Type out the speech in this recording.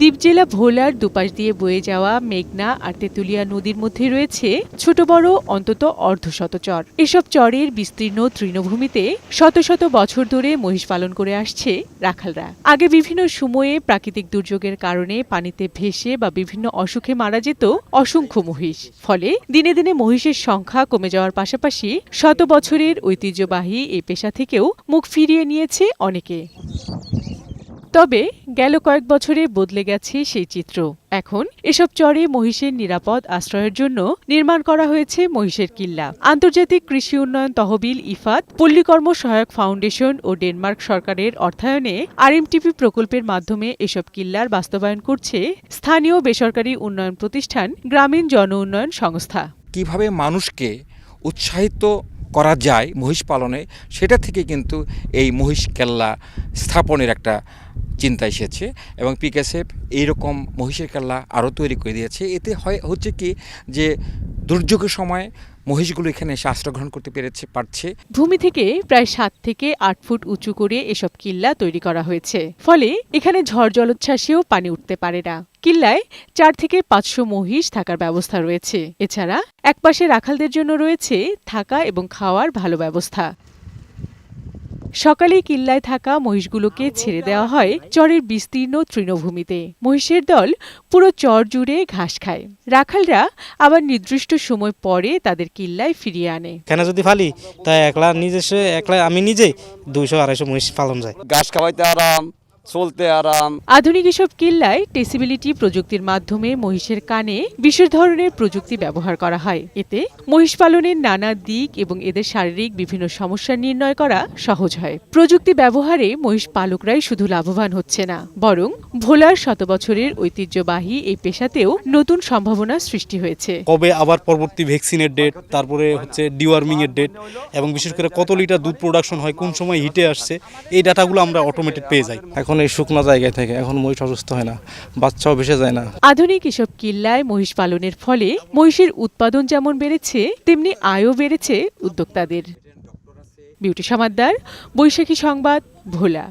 দ্বীপ জেলা ভোলার দুপাশ দিয়ে বয়ে যাওয়া মেঘনা আর তেঁতুলিয়া নদীর মধ্যে রয়েছে ছোট বড়, অন্তত অর্ধশত চর। এসব চরের বিস্তীর্ণ তৃণভূমিতে শত শত বছর ধরে মহিষ পালন করে আসছে রাখালরা। আগে বিভিন্ন সময়ে প্রাকৃতিক দুর্যোগের কারণে পানিতে ভেসে বা বিভিন্ন অসুখে মারা যেত অসংখ্য মহিষ। ফলে দিনে দিনে মহিষের সংখ্যা কমে যাওয়ার পাশাপাশি শত বছরের ঐতিহ্যবাহী এই পেশা থেকেও মুখ ফিরিয়ে নিয়েছে অনেকে। তবে গেল কয়েক বছরে বদলে গেছে সেই চিত্র। এখন এসব চরে মহিষের নিরাপদ আশ্রয়ের জন্য নির্মাণ করা হয়েছে মহিষের কিল্লা। আন্তর্জাতিক কৃষি উন্নয়ন তহবিল ইফাত পল্লীকর্ম সহায়ক ফাউন্ডেশন ও ডেনমার্ক সরকারের অর্থায়নে আরএমটিপি প্রকল্পের মাধ্যমে এসব কিল্লার বাস্তবায়ন করছে স্থানীয় বেসরকারি উন্নয়ন প্রতিষ্ঠান গ্রামীণ জন উন্নয়ন সংস্থা। কীভাবে মানুষকে উৎসাহিত করা যায় মহিষ পালনে, সেটা থেকে কিন্তু এই মহিষ কেল্লা স্থাপনের একটা চিন্তা এসেছে এবং পিকেসেফ এইরকম মহিষের কেল্লা আরও তৈরি করে দিয়েছে। এতে হয়, হচ্ছে কি যে দুর্যোগের সময় মহিষগুলো এখানে এসে আশ্রয় গ্রহণ করতে পেরেছে, পারছে। ভূমি থেকে প্রায় সাত থেকে আট ফুট উঁচু করে এসব কিল্লা তৈরি করা হয়েছে। ফলে এখানে ঝড় জলোচ্ছ্বাসেও পানি উঠতে পারে না। কিল্লায় চার থেকে পাঁচশো মহিষ থাকার ব্যবস্থা রয়েছে। এছাড়া একপাশে রাখালদের জন্য রয়েছে থাকা এবং খাওয়ার ভালো ব্যবস্থা। সকালে কিল্লায় থাকা মহিষগুলোকে ছেড়ে দেওয়া হয় চরের বিস্তীর্ণ তৃণভূমিতে। মহিষের দল পুরো চর জুড়ে ঘাস খায়। রাখালরা আবার নির্দিষ্ট সময় পরে তাদের কিল্লায় ফিরিয়ে আনে। কেন যদি ফালি? তাই একলা নিজস্ব একলা আমি নিজে দুইশো আড়াইশো মহিষ পালন যায়। ঘাস খাওয়াইতে আরাম চলতে আরাম। আধুনিক এসব কিল্লায় টেসিবিলিটি প্রযুক্তির মাধ্যমে মহিষের কানে বিশেষ ধরনের প্রযুক্তি ব্যবহার করা হয়। এতে মহিষ পালনের নানা দিক এবং এদের শারীরিক বিভিন্ন সমস্যা নির্ণয় করা সহজ হয়। প্রযুক্তি ব্যবহারে মহিষ পালকরাই শুধু লাভবান হচ্ছে না বরং ভোলার শত বছরের ঐতিহ্যবাহী এই পেশাতেও নতুন সম্ভাবনা সৃষ্টি হয়েছে। কবে আবার পরবর্তী ভ্যাকসিনের ডেট তারপরে হচ্ছে ডিওয়ার্মিং এর ডেট এবং বিশেষ করে কত লিটার দুধ প্রোডাকশন হয় কোন সময় হিটে আসছে এই ডাটাগুলো আমরা অটোমেটেড পেয়ে যাই। এখন এই শুকনো জায়গায় থেকে, এখন মহিষ অসুস্থ হয় না, বাচ্চাও ভেসে যায় না। আধুনিক এসব কিল্লায় মহিষ পালনের ফলে মহিষের উৎপাদন যেমন বেড়েছে, তেমনি আয়ও বেড়েছে উদ্যোক্তাদের। বিউটি সমাদ্দার, বৈশাখী সংবাদ, ভোলা।